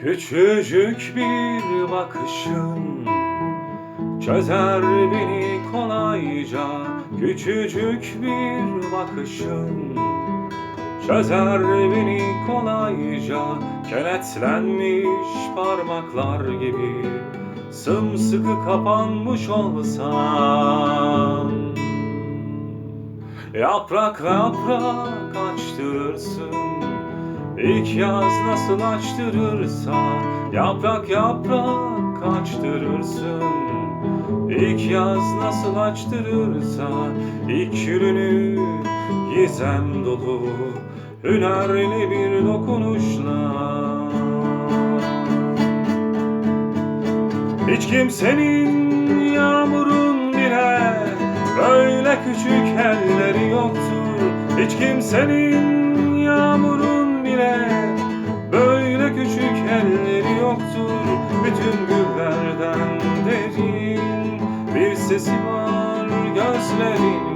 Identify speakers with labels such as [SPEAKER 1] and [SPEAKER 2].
[SPEAKER 1] Küçücük bir bakışın Çözer beni kolayca. Küçücük bir bakışın Çözer beni kolayca. Kenetlenmiş parmaklar gibi Sımsıkı kapanmış olsam Yaprak yaprak açtırırsın. İlk yaz nasıl açtırırsa Yaprak yaprak açtırırsın. İlk yaz nasıl açtırırsa İlk gülünü gizem dolu Hünerli bir dokunuşla. Hiç kimsenin yağmurun Böyle küçük elleri yoktur. Hiç kimsenin yağmurun bile Böyle küçük elleri yoktur. Bütün güllerden derin Bir sesi var gözlerin